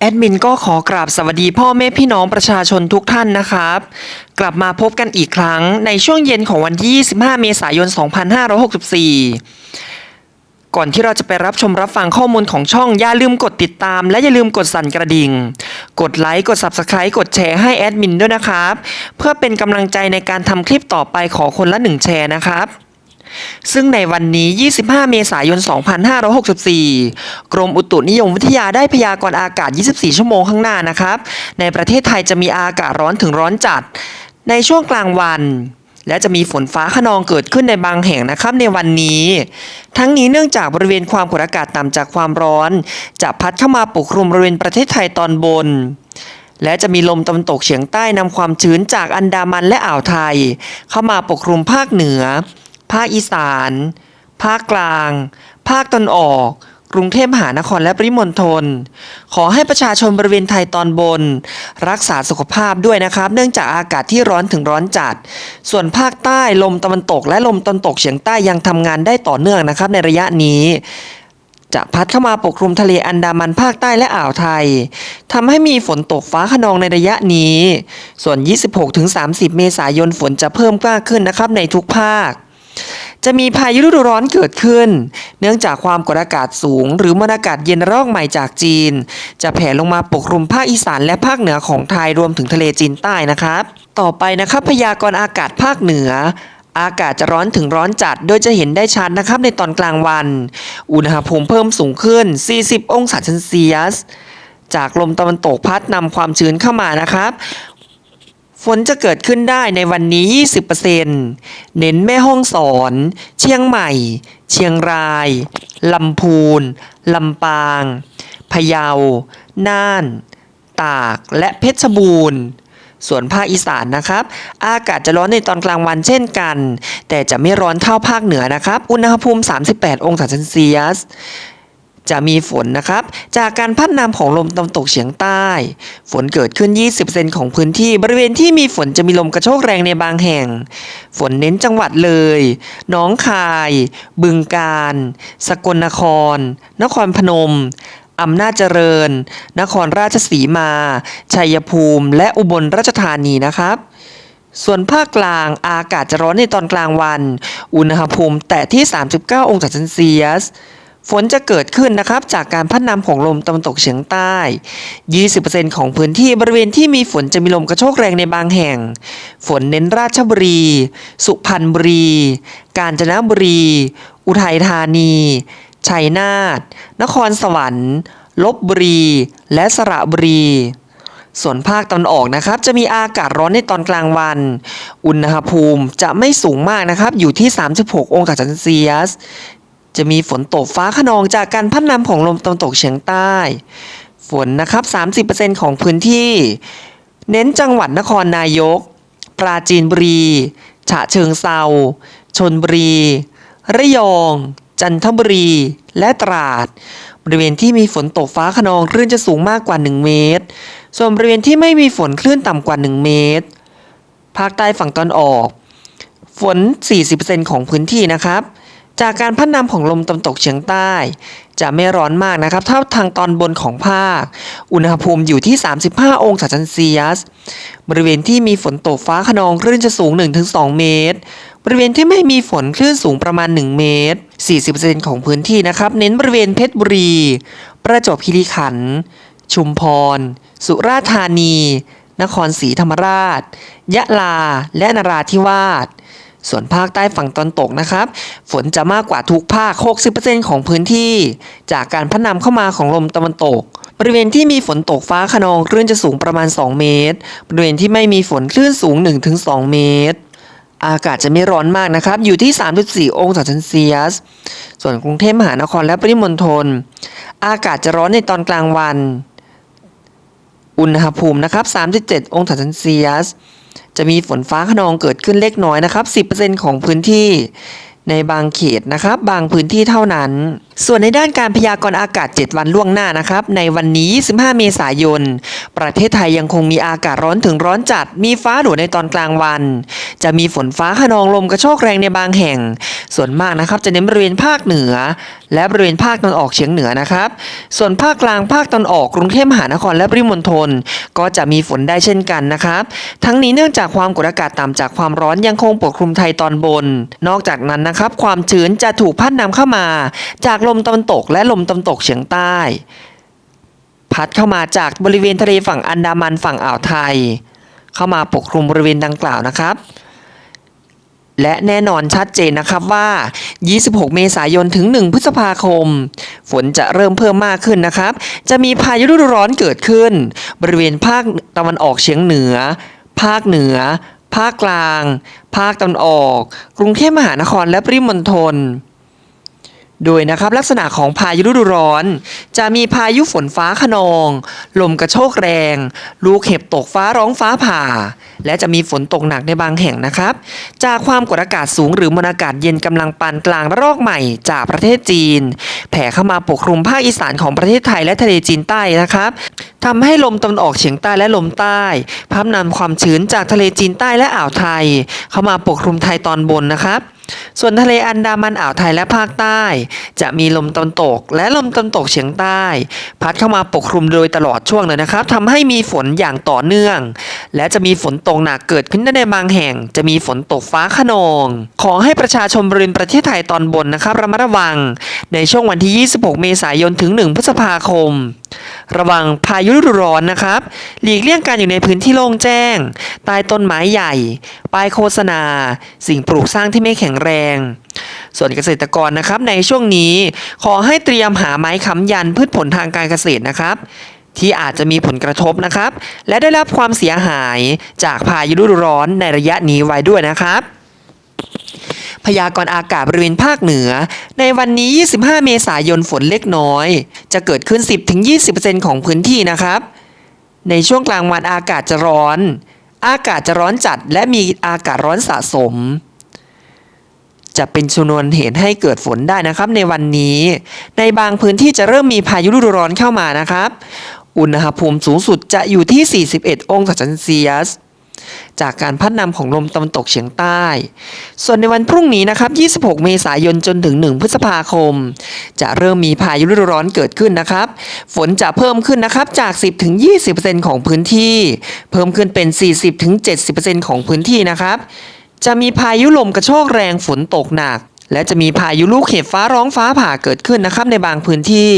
แอดมินก็ขอกราบสวัสดีพ่อแม่พี่น้องประชาชนทุกท่านนะครับ กลับมาพบกันอีกครั้งในช่วงเย็นของวันที่ 25 เมษายน 2564 ก่อนที่เราจะไปรับชมรับฟังข้อมูลของช่องอย่าลืมกดติดตาม และอย่าลืมกดสั่นกระดิ่ง กดไลค์กด Subscribe กดแชร์ให้แอดมินด้วยนะครับ เพื่อเป็นกำลังใจในการทำคลิปต่อไปขอคนละหนึ่งแชร์นะครับ ซึ่งในวันนี้ 25 เมษายน 2564 กรมอุตุนิยมวิทยาได้พยากรณ์อากาศ 24 ชั่วโมงข้างหน้านะครับ ในประเทศไทยจะมีอากาศร้อนถึงร้อนจัด ในช่วงกลางวัน และจะมีฝนฟ้าขนองเกิดขึ้นในบางแห่งนะครับในวันนี้ ทั้งนี้เนื่องจากบริเวณความกดอากาศต่ำจากความร้อน จะพัดเข้ามาปกคลุมบริเวณประเทศไทยตอนบนและจะมีลมตะวันตกเฉียงใต้นำความชื้นจากอันดามันและอ่าวไทย เข้ามาปกคลุมภาคเหนือ ภาคอีสาน ภาคกลาง ภาคตะวันออก กรุงเทพมหานครและปริมณฑล ขอให้ประชาชนบริเวณไทยตอนบน รักษาสุขภาพด้วยนะครับ เนื่องจากอากาศที่ร้อนถึงร้อนจัด ส่วนภาคใต้ลมตะวันตก และลมตะวันตกเฉียงใต้ยังทำงานได้ต่อเนื่องนะครับ ในระยะนี้จะพัดเข้ามาปกคลุมทะเลอันดามันภาคใต้และอ่าวไทยทำให้มีฝนตกฟ้าขนองในระยะนี้ ส่วน 26-30 เมษายนฝนจะเพิ่มมากขึ้นนะครับในทุกภาค จะมีพายุฤดูร้อนเกิดขึ้น เนื่องจากความกดอากาศสูง หรือมวลอากาศเย็นระลอกใหม่จากจีน จะแผ่ลงมาปกคลุมภาคอีสานและภาคเหนือของไทยรวมถึงทะเลจีนใต้นะครับ ต่อไปนะครับพยากรณ์อากาศภาคเหนืออากาศจะร้อนถึงร้อนจัด โดยจะเห็นได้ชัดนะครับในตอนกลางวัน อุณหภูมิเพิ่มสูงขึ้น 40 องศาเซลเซียส จากลมตะวันตกพัดนำความชื้นเข้ามานะครับ ฝนจะเกิดขึ้นได้ในวันนี้ 20%เน้นแม่ห้องสอน เชียงใหม่ เชียงราย ลำพูน ลำปาง พะเยา น่าน ตาก และเพชรบูรณ์ ส่วนภาคอีสานนะครับ อากาศจะร้อนในตอนกลางวันเช่นกัน แต่จะไม่ร้อนเท่าภาคเหนือนะครับ อุณหภูมิ 38 องศาเซลเซียส จะมีฝนนะครับ จากการพัดนำของลมตะวันตกเฉียงใต้ ฝนเกิดขึ้น 20%ของพื้นที่ บริเวณที่มีฝนจะมีลมกระโชกแรงในบางแห่ง ฝนเน้นจังหวัดเลยหนองคาย บึงกาฬ สกลนคร นครพนมอำนาจเจริญ นครราชสีมา ชัยภูมิ และอุบลราชธานีนะครับ ส่วนภาคกลางอากาศจะร้อนในตอนกลางวัน อุณหภูมิแตะที่ 39 องศาเซลเซียส ฝนจะเกิดขึ้นนะครับจากการพัดนำของลมตะวันตกเฉียงใต้ 20%ของพื้นที่บริเวณที่มีฝนจะมีลมกระโชกแรงในบางแห่ง ฝนเน้นราชบุรี สุพรรณบุรี กาญจนบุรี อุทัยธานี ชัยนาท นครสวรรค์ลบบุรี และสระบุรีส่วนภาคตะวันออกนะครับจะมีอากาศร้อนในตอนกลางวัน อุณหภูมิจะไม่สูงมากนะครับอยู่ที่ 36 องศาเซลเซียส จะมีฝนตกฟ้าขนองจากการพัดนำของลมตะวันตกเฉียงใต้ ฝนนะครับ 30%ของพื้นที่ เน้นจังหวัดนครนายก ปราจีนบุรี ฉะเชิงเซาชนบุรี ระยอง จันทบุรี และตราด บริเวณที่มีฝนตกฟ้าขนองคลื่นจะสูงมากกว่า 1 เมตร ส่วนบริเวณที่ไม่มีฝนคลื่นต่ำกว่า 1 เมตร ภาคใต้ฝั่งตอนออก ฝน 40%ของพื้นที่นะครับ จากการพัดนำของลมตะวันตกเฉียงใต้ จะไม่ร้อนมากนะครับเท่าทางตอนบนของภาค อุณหภูมิอยู่ที่ 35 องศาเซลเซียส บริเวณที่มีฝนตกฟ้าขนองคลื่นจะสูง 1-2 เมตร บริเวณที่ไม่มีฝนคลื่นสูงประมาณ 1 เมตร 40%ของพื้นที่นะครับ เน้นบริเวณเพชรบุรี ประจวบคีรีขันธ์ ชุมพร สุราษฎร์ธานี นครศรีธรรมราช ยะลา และนราธิวาส ส่วนภาคใต้ฝั่งตอนตกนะครับ ฝนจะมากกว่าทุกภาค 60%ของพื้นที่ จากการพัดนำเข้ามาของลมตะวันตก บริเวณที่มีฝนตกฟ้าขนองคลื่นจะสูงประมาณ 2 เมตร บริเวณที่ไม่มีฝนคลื่นสูง 1-2 เมตร อากาศจะไม่ร้อนมากนะครับ อยู่ที่ 34 องศาเซลเซียส ส่วนกรุงเทพมหานครและปริมณฑล อากาศจะร้อนในตอนกลางวัน อุณหภูมินะครับ 37 องศาเซลเซียส จะมีฝนฟ้าขนองเกิดขึ้นเล็กน้อยนะครับ 10%ของพื้นที่ในบางเขตนะครับ บางพื้นที่เท่านั้น ส่วนในด้านการพยากรณ์อากาศ 7 วันล่วงหน้านะครับ ในวันนี้25เมษายน ประเทศไทยยังคงมีอากาศร้อนถึงร้อนจัด มีฟ้าหลัวในตอนกลางวัน จะมีฝนฟ้าขนองลมกระโชกแรงในบางแห่ง ส่วนมากนะครับจะเน้นบริเวณภาคเหนือ และบริเวณภาคตะวันออกเฉียงเหนือนะครับ ส่วนภาคกลางภาคตะวันออกกรุงเทพมหานครและปริมณฑลก็จะมีฝนได้เช่นกันนะครับ ทั้งนี้เนื่องจากความกดอากาศต่ำจากความร้อนยังคงปกคลุมไทยตอนบน นอกจากนั้นนะครับความชื้นจะถูกพัดนำเข้ามาจากลมตะวันตกและลมตะวันตกเฉียงใต้ พัดเข้ามาจากบริเวณทะเลฝั่งอันดามันฝั่งอ่าวไทย เข้ามาปกคลุมบริเวณดังกล่าวนะครับ และแน่นอนชัดเจนนะครับว่า 26 เมษายนถึง 1 พฤษภาคม ฝนจะเริ่มเพิ่มมากขึ้นนะครับ จะมีพายุฤดูร้อนเกิดขึ้น บริเวณภาคตะวันออกเฉียงเหนือ ภาคเหนือ ภาคกลาง ภาคตะวันออก กรุงเทพมหานครและปริมณฑล โดยนะครับลักษณะของพายุฤดูร้อน จะมีพายุฝนฟ้าขนอง ลมกระโชกแรง ลูกเห็บตกฟ้าร้องฟ้าผ่า และจะมีฝนตกหนักในบางแห่งนะครับ จากความกดอากาศสูงหรือมวลอากาศเย็นกำลังปานกลางระลอกใหม่จากประเทศจีน แผ่เข้ามาปกคลุมภาคอีสานของประเทศไทยและทะเลจีนใต้นะครับทำให้ลมตะวันออกเฉียงใต้และลมใต้พัดนำความชื้นจากทะเลจีนใต้และอ่าวไทย เข้ามาปกคลุมไทยตอนบนนะครับ ส่วนทะเลอันดามันอ่าวไทยและภาคใต้ จะมีลมตะวันตก และลมตะวันตกเฉียงใต้ พัดเข้ามาปกคลุมโดยตลอดช่วงเลยนะครับทำให้มีฝนอย่างต่อเนื่อง และจะมีฝนตกหนักเกิดขึ้นได้ในบางแห่ง จะมีฝนตกฟ้าขนอง ขอให้ประชาชนบริเวณประเทศไทยตอนบนนะครับระมัดระวัง ในช่วงวันที่ 26 เมษายนถึง 1 พฤษภาคม ระวังพายุฤดูร้อนนะครับ หลีกเลี่ยงการอยู่ในพื้นที่โล่งแจ้ง ใต้ต้นไม้ใหญ่ ป้ายโฆษณา สิ่งปลูกสร้างที่ไม่แข็งแรง ส่วนเกษตรกรนะครับในช่วงนี้ขอให้เตรียมหาไม้ค้ำยันพืชผลทางการเกษตรนะครับที่อาจจะมีผลกระทบนะครับ และได้รับความเสียหายจากพายุฤดูร้อนในระยะนี้ไว้ด้วยนะครับ พยากรณ์อากาศบริเวณภาคเหนือ ในวันนี้ 25 เมษายนฝนเล็กน้อย จะเกิดขึ้น 10-20%ของพื้นที่นะครับ ในช่วงกลางวันอากาศจะร้อน อากาศจะร้อนจัดและมีอากาศร้อนสะสม จะเป็นชนวนเหตุให้เกิดฝนได้นะครับ ในวันนี้ ในบางพื้นที่จะเริ่มมีพายุฤดูร้อนเข้ามานะครับ อุณหภูมิสูงสุดจะอยู่ที่ 41 องศาเซนเซียส จากการพัดนำของลมตะวันตกเฉียงใต้ ส่วนในวันพรุ่งนี้นะครับ 26 เมษายนจนถึง 1 พฤษภาคม จะเริ่มมีพายุฤดูร้อนเกิดขึ้นนะครับ ฝนจะเพิ่มขึ้นนะครับจาก 10ถึง20%ของพื้นที่ เพิ่มขึ้นเป็น 40ถึง70%ของพื้นที่นะครับ จะมีพายุลมกระโชกแรงฝนตกหนัก และจะมีพายุลูกเห็บฟ้าร้องฟ้าผ่าเกิดขึ้นนะครับในบางพื้นที่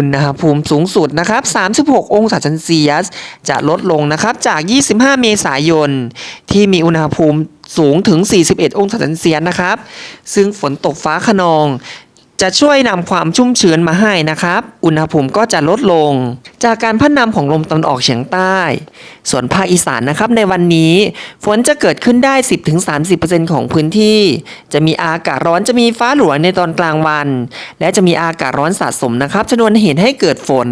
อุณหภูมิสูงสุดนะครับ 36 องศาเซนเซียส จะลดลงนะครับจาก 25 เมษายน ที่มีอุณหภูมิสูงถึง 41 องศาเซนเซียสนะครับ ซึ่งฝนตกฟ้าขนอง จะช่วยนำความชุ่มชื้นมาให้นะครับ อุณหภูมิก็จะลดลง จากการพัดนำของลมตะวันออกเฉียงใต้ ส่วนภาคอีสานนะครับในวันนี้ ฝนจะเกิดขึ้นได้ 10-30%ของพื้นที่ จะมีอากาศร้อนจะมีฟ้าหลวในตอนกลางวัน และจะมีอากาศร้อนสะสมนะครับชนวนเหตุให้เกิดฝน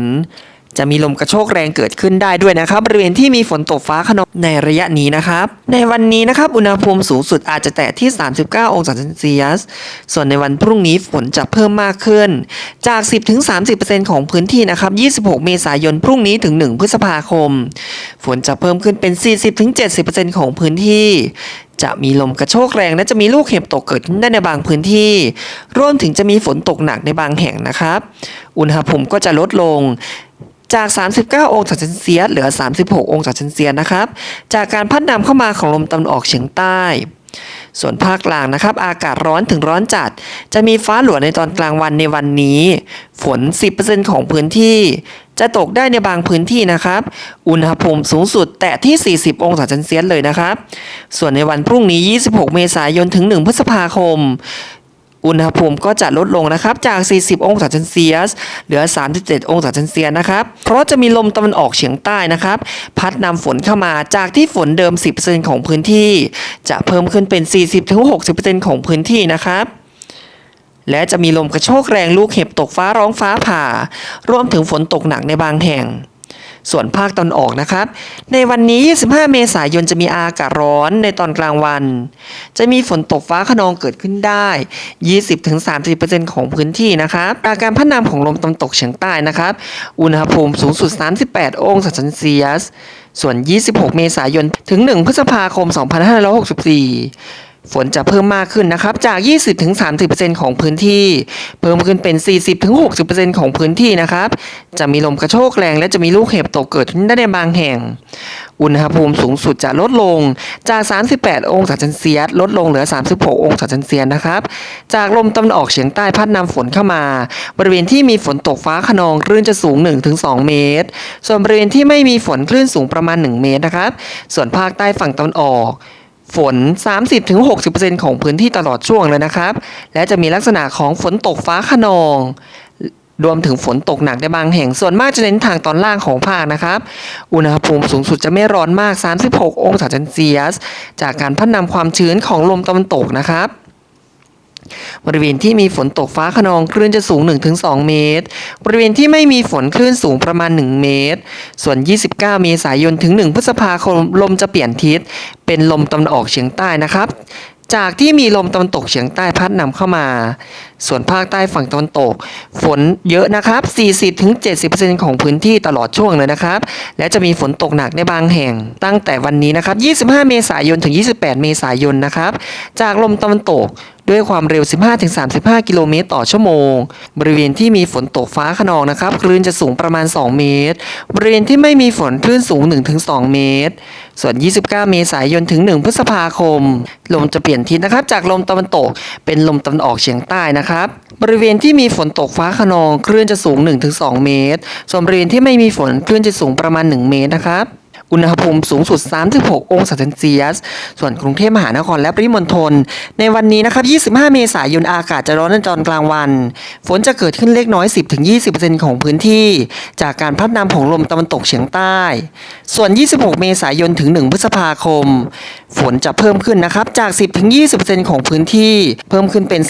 จะมีลมกระโชกแรงเกิดขึ้นได้ด้วยนะครับ บริเวณที่มีฝนตกฟ้าขนองในระยะนี้นะครับ ในวันนี้นะครับอุณหภูมิสูงสุดอาจจะแตะที่ 39 องศาเซนเซียส ส่วนในวันพรุ่งนี้ฝนจะเพิ่มมากขึ้น จาก 10-30%ของพื้นที่นะครับ 26 เมษายนพรุ่งนี้ถึง 1 พฤษภาคม ฝนจะเพิ่มขึ้นเป็น 40-70%ของพื้นที่จะมีลมกระโชกแรงและจะมีลูกเห็บตกเกิดขึ้นได้ในบางพื้นที่ รวมถึงจะมีฝนตกหนักในบางแห่งนะครับ อุณหภูมิก็จะลดลง จาก 39 องศาเซนเซียสเหลือ 36 องศาเซนเซียสนะครับ จากการพัดนำเข้ามาของลมตะวันออกเฉียงใต้ ส่วนภาคกลางนะครับ อากาศร้อนถึงร้อนจัด จะมีฟ้าหลัวในตอนกลางวันในวันนี้ ฝน 10%ของพื้นที่ จะตกได้ในบางพื้นที่นะครับ อุณหภูมิสูงสุดแตะที่ 40 องศาเซนเซียสเลยนะครับ ส่วนในวันพรุ่งนี้ 26 เมษายนถึง 1 พฤษภาคม อุณหภูมิก็จะลดลงนะครับจาก 40 องศาเซนเซียส เหลือ 37 องศาเซนเซียสนะครับ เพราะจะมีลมตะวันออกเฉียงใต้นะครับ พัดนำฝนเข้ามาจากที่ฝนเดิม 10%ของพื้นที่ จะเพิ่มขึ้นเป็น 40-60%ของพื้นที่นะครับและจะมีลมกระโชกแรงลูกเห็บตกฟ้าร้องฟ้าผ่า รวมถึงฝนตกหนักในบางแห่ง ส่วนภาคตอนออกนะครับ ในวันนี้ 25 เมษายนจะมีอากาศร้อนในตอนกลางวัน จะมีฝนตกฟ้าขนองเกิดขึ้นได้ 20-30%ของพื้นที่นะครับจาการพัฒนาของลมตะวันตกเฉียงใต้นะครับ อุณหภูมิสูงสุด 38 องศาเซนเซียส ส่วน 26 เมษายน ถึง 1 พฤษภาคม 2564 ฝนจะเพิ่มมากขึ้นนะครับ จาก 20-30%ของพื้นที่ เพิ่มขึ้นเป็น 40-60%ของพื้นที่นะครับ จะมีลมกระโชกแรงและจะมีลูกเห็บตกเกิดขึ้นได้ในบางแห่ง อุณหภูมิสูงสุดจะลดลงจาก 38 องศาเซนเซียสลดลงเหลือ 36 องศาเซนเซียสนะครับ จากลมตะวันออกเฉียงใต้พัดนำฝนเข้ามา บริเวณที่มีฝนตกฟ้าขนองคลื่นจะสูง 1-2 เมตร ส่วนบริเวณที่ไม่มีฝนคลื่นสูงประมาณ 1 เมตรนะครับ ส่วนภาคใต้ฝั่งตะวันออก ฝน 30-60%ของพื้นที่ตลอดช่วงเลยนะครับ และจะมีลักษณะของฝนตกฟ้าขนอง รวมถึงฝนตกหนักในบางแห่ง ส่วนมากจะเน้นทางตอนล่างของภาคนะครับ อุณหภูมิสูงสุดจะไม่ร้อนมาก 36 องศาเซนเซียส จากการพัดนำความชื้นของลมตะวันตกนะครับ บริเวณที่มีฝนตกฟ้าขนองคลื่นจะสูง 1-2 เมตร บริเวณที่ไม่มีฝนคลื่นสูงประมาณ 1 เมตร ส่วน 29 เมษายนถึง 1 พฤษภาคมลมจะเปลี่ยนทิศ เป็นลมตะวันออกเฉียงใต้นะครับ จากที่มีลมตะวันตกเฉียงใต้พัดนำเข้ามา ส่วนภาคใต้ฝั่งตะวันตก ฝนเยอะนะครับ 40-70%ของพื้นที่ตลอดช่วงเลยนะครับ และจะมีฝนตกหนักในบางแห่ง ตั้งแต่วันนี้นะครับ 25 เมษายนถึง 28 เมษายนนะครับ จากลมตะวันตก ด้วยความเร็ว 15-35 กิโลเมตรต่อชั่วโมง บริเวณที่มีฝนตกฟ้าขนองนะครับ คลื่นจะสูงประมาณ 2 เมตร บริเวณที่ไม่มีฝนคลื่นสูง 1-2 เมตร ส่วน 29 เมษายนถึง 1 พฤษภาคม ลมจะเปลี่ยนทิศนะครับ จากลมตะวันตกเป็นลมตะวันออกเฉียงใต้นะครับ บริเวณที่มีฝนตกฟ้าขนอง คลื่นจะสูง 1-2 เมตร ส่วนบริเวณที่ไม่มีฝนคลื่นจะสูงประมาณ 1 เมตรนะครับ อุณหภูมิสูงสุด 36 องศาเซนเซียส ส่วนกรุงเทพมหานครและปริมณฑลในวันนี้นะครับ 25 เมษายนอากาศจะร้อนในตอนกลางวัน ฝนจะเกิดขึ้นเล็กน้อย 10-20%ของพื้นที่ จากการพัดนำของลมตะวันตกเฉียงใต้ ส่วน 26 เมษายนถึง 1 พฤษภาคม ฝนจะเพิ่มขึ้นนะครับจาก 10-20%ของพื้นที่ เพิ่มขึ้นเป็น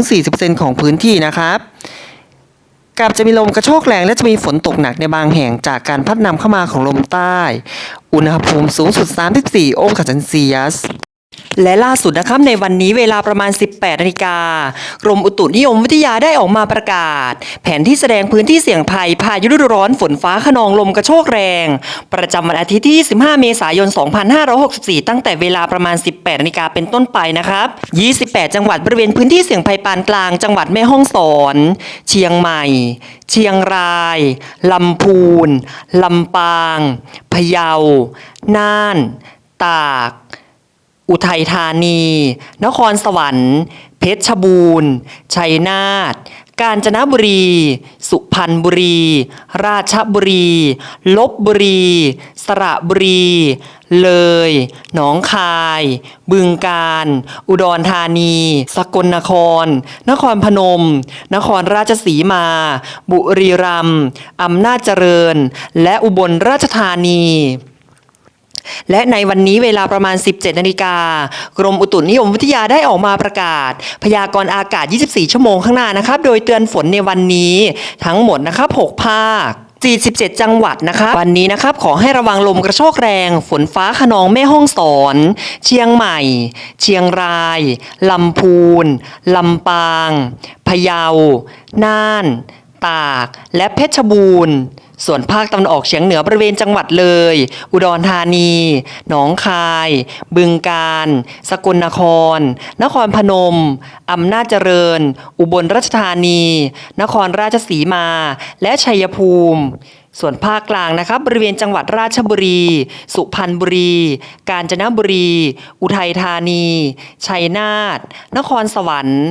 30-40%ของพื้นที่นะครับ กับจะมีลมกระโชกแรงและจะมีฝนตกหนักในบางแห่งจากการพัดนำเข้ามาของลมใต้ อุณหภูมิสูงสุด 34 องศาเซลเซียส และล่าสุดนะครับในวันนี้เวลาประมาณ 18นาฬิกากรมอุตุนิยมวิทยาได้ออกมาประกาศ แผนที่แสดงพื้นที่เสี่ยงภัยพายุฤดูร้อนฝนฟ้าขนองลมกระโชกแรง ประจำวันอาทิตย์ที่25เมษายน 2564 ตั้งแต่เวลาประมาณ 18นาฬิกาเป็นต้นไปนะครับ 28 จังหวัดบริเวณพื้นที่เสี่ยงภัยปานกลาง จังหวัดแม่ฮ่องสอน เชียงใหม่ เชียงราย ลำพูน ลำปาง พะเยา น่าน ตาก อุทัยธานี นครสวรรค์ เพชรบูรณ์ ชัยนาท กาญจนบุรี สุพรรณบุรี ราชบุรี ลบบุรี สระบุรี เลย หนองคาย บึงกาฬ อุดรธานี สกลนคร นครพนม นครราชสีมา บุรีรัมย์ อำนาจเจริญ และอุบลราชธานี และในวันนี้เวลาประมาณ 17 นาฬิกากรมอุตุนิยมวิทยาได้ออกมาประกาศ พยากรณ์อากาศ 24 ชั่วโมงข้างหน้านะครับ โดยเตือนฝนในวันนี้ทั้งหมดนะครับ 6 ภาค 47 จังหวัดนะคะวันนี้นะครับ ขอให้ระวังลมกระโชกแรง ฝนฟ้าขนองแม่ห้องสอน เชียงใหม่ เชียงราย ลำพูน ลำปาง พะเยา น่าน ตากและเพชรบูรณ์ส่วนภาคตะวันออกเฉียงเหนือบริเวณจังหวัดเลย อุดรธานี หนองคาย บึงกาฬ สกลนคร นครพนม อำนาจเจริญ อุบลราชธานี นครราชสีมา และชัยภูมิ ส่วนภาคกลางนะครับบริเวณจังหวัดราชบุรี สุพรรณบุรี กาญจนบุรี อุทัยธานี ชัยนาท นครสวรรค์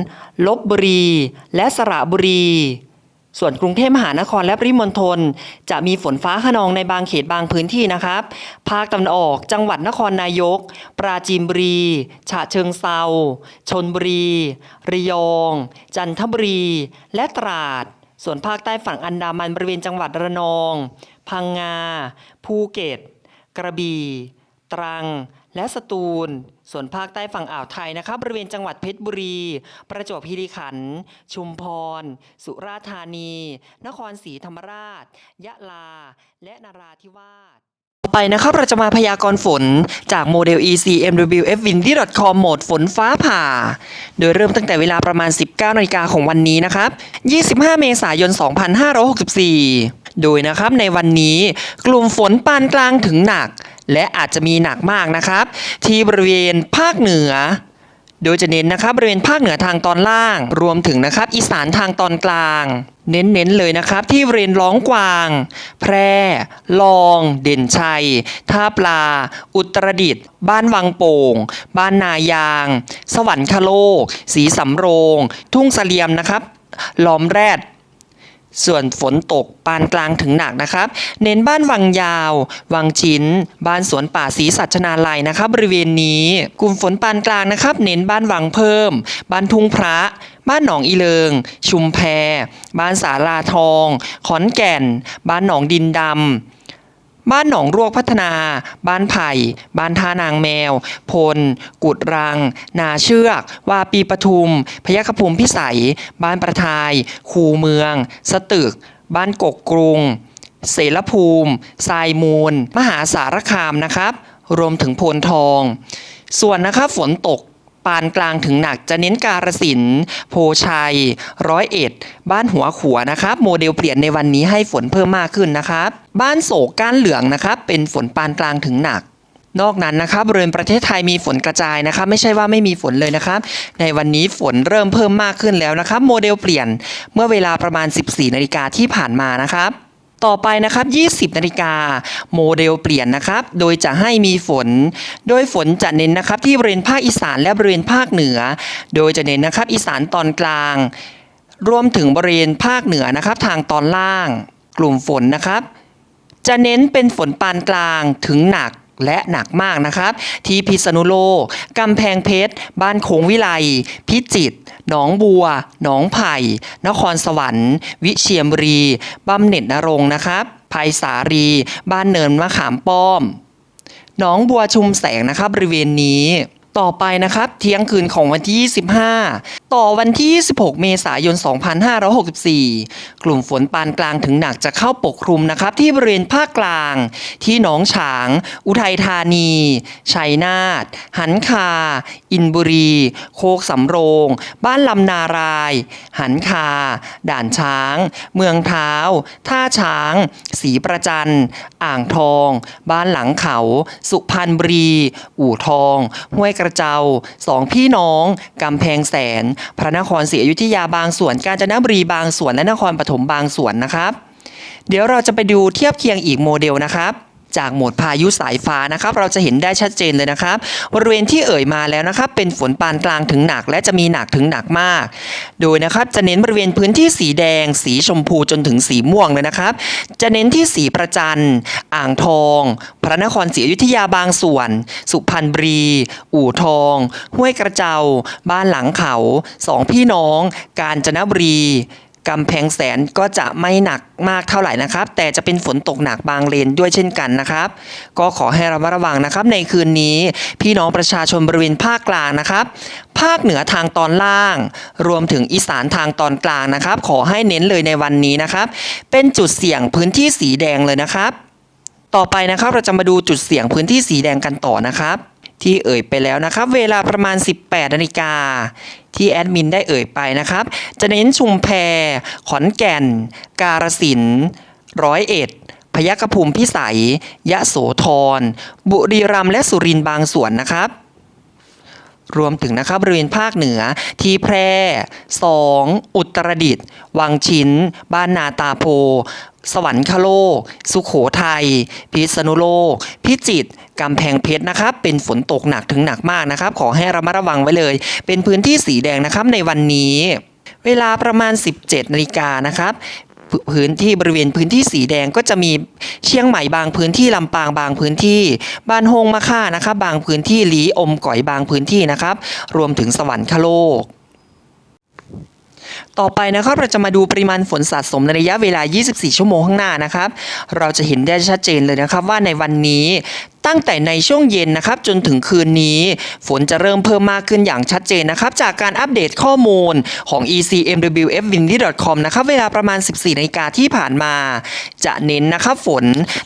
ลบบุรี และสระบุรี ส่วนกรุงเทพมหานครและปริมณฑลจะมีฝนฟ้าขนองในบางเขตบางพื้นที่นะครับ ภาคตะวันออกจังหวัดนครนายก ปราจีนบุรี ฉะเชิงเซาชนบุรี ระยอง จันทบุรี และตราด ส่วนภาคใต้ฝั่งอันดามันบริเวณจังหวัดระนอง พังงา ภูเก็ต กระบี่ ตรัง และสตูล ส่วนภาคใต้ฝั่งอ่าวไทยนะครับบริเวณจังหวัดเพชรบุรี ประจวบคีรีขันธ์ชุมพร สุราษฎร์ธานี นครศรีธรรมราช ยะลา และนราธิวาสต่อไปนะครับเราจะมาพยากรณ์ฝนจากโมเดล EC MWF Windy com โหมดฝนฟ้าผ่า โดยเริ่มตั้งแต่เวลาประมาณ 19นาฬิกาของวันนี้นะครับ 25 เมษายน 2564 โดยนะครับในวันนี้กลุ่มฝนปานกลางถึงหนัก และอาจจะมีหนักมากนะครับ ที่บริเวณภาคเหนือ โดยจะเน้นนะครับบริเวณภาคเหนือทางตอนล่าง รวมถึงนะครับอีสานทางตอนกลาง เน้นๆเลยนะครับ ที่บริเวณร้องกวาง แพร่ ลอง เด่นชัย ท่าปลา อุตรดิตถ์บ้านวังโป่ง บ้านนายาง สวรรคโลก สีสำโรง ทุ่งเสลียมนะครับล้อมแรด ส่วนฝนตกปานกลางถึงหนักนะครับ เน้นบ้านวังยาว วังชิ้น บ้านสวนป่าศรีสัชนาลัยนะครับ บริเวณนี้ กลุ่มฝนปานกลางนะครับ เน้นบ้านวังเพิ่ม บ้านทุ่งพระ บ้านหนองอีเลิง ชุมแพ บ้านสาลาทอง ขอนแก่น บ้านหนองดินดำ บ้านหนองรวกพัฒนา บ้านไผ่ บ้านท่านางแมว พล กุดรัง นาเชือก วาปีปทุม พยัคฆภูมิพิสัย บ้านประทาย คูเมือง สตึก บ้านกกกรุง เสรภูมิทรายมูล มหาสารคามนะครับ รวมถึงโพนทอง ส่วนนะครับฝนตก ปานกลางถึงหนักจะเน้นการสินธุ์โพชัยร้อยเอ็ดบ้านหัวขัวนะครับ โมเดลเปลี่ยนในวันนี้ให้ฝนเพิ่มมากขึ้นนะครับ บ้านโศกก้านเหลืองนะครับ เป็นฝนปานกลางถึงหนักนอกนั้นนะครับบริเวณประเทศไทยมีฝนกระจายนะครับไม่ใช่ว่าไม่มีฝนเลยนะครับ ในวันนี้ฝนเริ่มเพิ่มมากขึ้นแล้วนะครับ โมเดลเปลี่ยนเมื่อเวลาประมาณ 14นาฬิกาที่ผ่านมานะครับ ต่อไปนะครับ 20 นาฬิกาโมเดลเปลี่ยนนะครับ โดยจะให้มีฝน โดยฝนจะเน้นนะครับที่บริเวณภาคอีสานและบริเวณภาคเหนือ โดยจะเน้นนะครับอีสานตอนกลาง รวมถึงบริเวณภาคเหนือนะครับ ทางตอนล่าง กลุ่มฝนนะครับ จะเน้นเป็นฝนปานกลางถึงหนัก และหนักมากนะครับ ที่พิษณุโลกกำแพงเพชร บ้านโขงวิไล พิจิตรหนองบัว หนองไผ่ นครสวรรค์ วิเชียรบุรีบำเหน็จนรงนะครับภัยสารี บ้านเนินมะขามป้อม หนองบัวชุมแสงนะครับบริเวณนี้ ต่อไปนะครับเที่ยงคืนของวันที่ 25 ต่อวันที่ 26 เมษายน 2564 กลุ่มฝนปานกลางถึงหนักจะเข้าปกคลุมนะครับที่บริเวณภาคกลาง ที่หนองฉาง อุทัยธานี ชัยนาท หันคา อินบุรี โคกสำโรง บ้านลำนาราย หันคา ด่านช้าง เมืองเท้า ท่าช้างศรีประจัน อ่างทอง บ้านหลังเขา สุพรรณบุรี อู่ทอง ห้วยกระเจ้าสองพี่น้องกำแพงแสน พระนครศรีอยุธยาบางส่วน กาญจนบุรีบางส่วนและนครปฐมบางส่วนนะครับ เดี๋ยวเราจะไปดูเทียบเคียงอีกโมเดลนะครับ จากโหมดพายุสายฟ้านะครับ เราจะเห็นได้ชัดเจนเลยนะครับ บริเวณที่เอ่ยมาแล้วนะครับ เป็นฝนปานกลางถึงหนัก และจะมีหนักถึงหนักมาก โดยนะครับจะเน้นบริเวณพื้นที่สีแดง สีชมพูจนถึงสีม่วงเลยนะครับ จะเน้นที่สีประจันอ่างทอง พระนครศรีอยุธยาบางส่วน สุพรรณบุรี อู่ทอง ห้วยกระเจ้าบ้านหลังเขาสองพี่น้อง กาญจนบุรี กำแพงแสนก็จะไม่หนักมากเท่าไหร่นะครับ แต่จะเป็นฝนตกหนักบางเลนด้วยเช่นกันนะครับ ก็ขอให้ระมัดระวังนะครับ ในคืนนี้พี่น้องประชาชนบริเวณภาคกลางนะครับ ภาคเหนือทางตอนล่าง รวมถึงอีสานทางตอนกลางนะครับ ขอให้เน้นเลยในวันนี้นะครับ เป็นจุดเสี่ยงพื้นที่สีแดงเลยนะครับ ต่อไปนะครับเราจะมาดูจุดเสี่ยงพื้นที่สีแดงกันต่อนะครับ ที่เอ่ยไปแล้วนะครับ เวลาประมาณ 18นาฬิกา ที่แอดมินได้เอ่ยไปนะครับ จะเน้นชุมแพ ขอนแก่น การสินธุ์ร้อยเอ็ดพยัคฆภูมิพิสัย ยะโสธร บุรีรัมย์และสุรินทร์บางส่วนนะครับ รวมถึงนะครับบริเวณภาคเหนือที่แพร่ 2 อุตรดิตถ์วังชินบ้านนาตาโพ สวรรคโลก สุขโขทัย พิษณุโลก พิจิตรกำแพงเพชรนะครับ เป็นฝนตกหนักถึงหนักมากนะครับ ขอให้ระมัดระวังไว้เลย เป็นพื้นที่สีแดงนะครับในวันนี้เวลาประมาณ 17นาฬิกานะครับ พื้นที่บริเวณพื้นที่สีแดงก็จะมีเชียงใหม่บางพื้นที่ลำปางบางพื้นที่ บ้านโฮงมะค่านะครับบางพื้นที่ลีอมก๋อยบางพื้นที่นะครับ รวมถึงสวรรคโลก ต่อไปนะครับเราจะมาดูปริมาณฝนสะสมในระยะเวลา 24 ชั่วโมงข้างหน้านะครับ เราจะเห็นได้ชัดเจนเลยนะครับว่าในวันนี้ตั้งแต่ในช่วงเย็นนะครับจนถึงคืนนี้ ฝนจะเริ่มเพิ่มมากขึ้นอย่างชัดเจนนะครับ จากการอัปเดตข้อมูลของ ECMWFWindy.com นะครับเวลาประมาณ 14นาฬิกาที่ผ่านมา จะเน้นนะครับฝน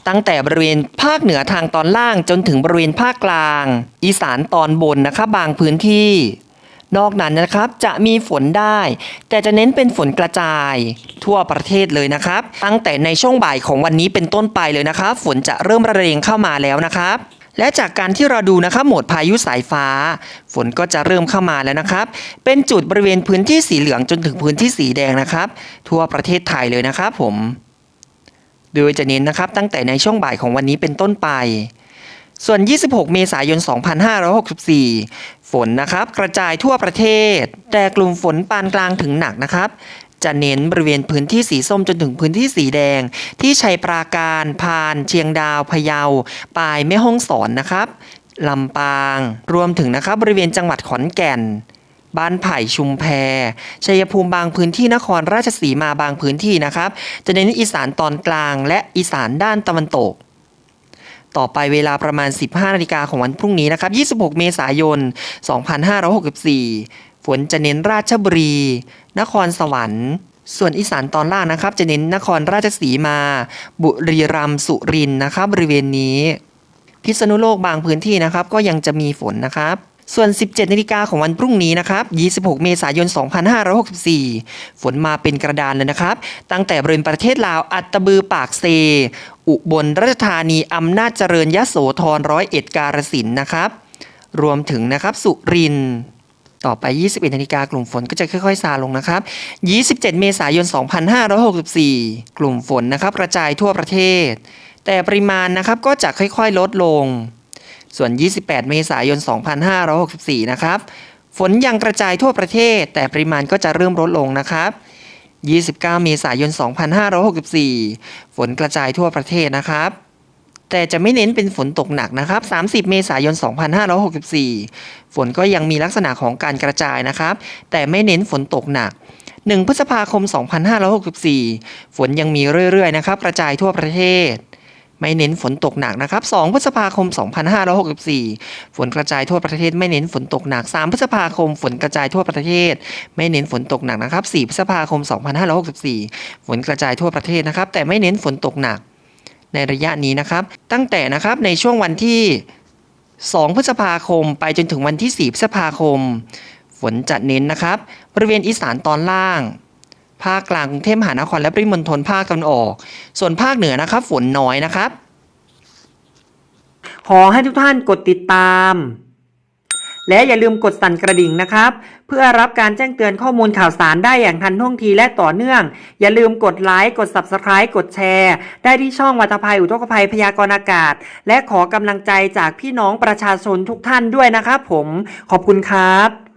ตั้งแต่บริเวณภาคเหนือทางตอนล่างจนถึงบริเวณภาคกลาง อีสานตอนบนนะครับบางพื้นที่ นอกนั้นนะครับจะมีฝนได้ แต่จะเน้นเป็นฝนกระจาย ทั่วประเทศเลยนะครับ ตั้งแต่ในช่วงบ่ายของวันนี้เป็นต้นไปเลยนะครับ ฝนจะเริ่มระเรงเข้ามาแล้วนะครับและจากการที่เราดูนะครับโหมดพายุสายฟ้า ฝนก็จะเริ่มเข้ามาแล้วนะครับ เป็นจุดบริเวณพื้นที่สีเหลืองจนถึงพื้นที่สีแดงนะครับ ทั่วประเทศไทยเลยนะครับผม โดยจะเน้นนะครับตั้งแต่ในช่วงบ่ายของวันนี้เป็นต้นไป ส่วน 26 เมษายน 2564 ฝนนะครับกระจายทั่วประเทศ แต่กลุ่มฝนปานกลางถึงหนักนะครับ จะเน้นบริเวณพื้นที่สีส้มจนถึงพื้นที่สีแดง ที่ชัยปราการพานเชียงดาวพะเยาปายแม่ฮ่องสอนนะครับลำปาง รวมถึงนะครับบริเวณจังหวัดขอนแก่น บ้านไผ่ชุมแพชัยภูมิบางพื้นที่นครราชสีมาบางพื้นที่นะครับ จะเน้นอีสานตอนกลางและอีสานด้านตะวันตก ต่อไปเวลาประมาณ 15 นาฬิกาของวันพรุ่งนี้นะครับ 26 เมษายน 2564 ฝนจะเน้นราชบุรี นครสวรรค์ ส่วนอีสานตอนล่างนะครับ จะเน้นนครราชสีมา บุรีรัมย์ สุรินทร์นะครับ บริเวณนี้ พิษณุโลกบางพื้นที่นะครับ ก็ยังจะมีฝนนะครับ ส่วน 17 นาฬิกาของวันพรุ่งนี้นะครับ 26 เมษายน 2564 ฝนมาเป็นกระดานเลยนะครับ ตั้งแต่บริเวณประเทศลาว อัตบือปากเซ อุบลราชธานี อำนาจเจริญยโสธรร้อยเอ็ดการสินนะครับ รวมถึงนะครับสุรินทร์ต่อไป 21 นาฬิกากลุ่มฝนก็จะค่อยๆ ซาลงนะครับ 27 เมษายน 2564 กลุ่มฝนนะครับกระจายทั่วประเทศ แต่ปริมาณนะครับก็จะค่อยๆ ลดลง ส่วน 28 เมษายน 2564 นะครับ ฝนยังกระจายทั่วประเทศ แต่ปริมาณก็จะเริ่มลดลงนะครับ 29 เมษายน 2564 ฝนกระจายทั่วประเทศนะครับ แต่จะไม่เน้นเป็นฝนตกหนักนะครับ 30 เมษายน 2564 ฝนก็ยังมีลักษณะของการกระจายนะครับ แต่ไม่เน้นฝนตกหนัก 1 พฤษภาคม 2564 ฝนยังมีเรื่อยๆ นะครับ กระจายทั่วประเทศ ไม่เน้นฝนตกหนักนะครับ 2 พฤษภาคม 2564 ฝนกระจายทั่วประเทศ ไม่เน้นฝนตกหนัก 3 พฤษภาคม ฝนกระจายทั่วประเทศ ไม่เน้นฝนตกหนักนะครับ 4 พฤษภาคม 2564 ฝนกระจายทั่วประเทศนะครับ แต่ไม่เน้นฝนตกหนัก ในระยะนี้นะครับ ตั้งแต่นะครับในช่วงวันที่ 2 พฤษภาคม ไปจนถึงวันที่ 4 พฤษภาคม ฝนจะเน้นนะครับ บริเวณอีสานตอนล่าง ภาคกลางกรุงเทพมหานครและปริมณฑลภาคตะวันออก ส่วนภาคเหนือนะครับ ฝนน้อยนะครับ ขอให้ทุกท่านกดติดตาม และอย่าลืมกดสั่นกระดิ่งนะครับ เพื่อรับการแจ้งเตือนข้อมูลข่าวสารได้อย่างทันท่วงทีและต่อเนื่อง อย่าลืมกดไลค์กด Subscribe กดแชร์ ได้ที่ช่องวัตภัยอุทกภัยพยากรณ์อากาศ และขอกำลังใจจากพี่น้องประชาชนทุกท่านด้วยนะครับผมขอบคุณครับ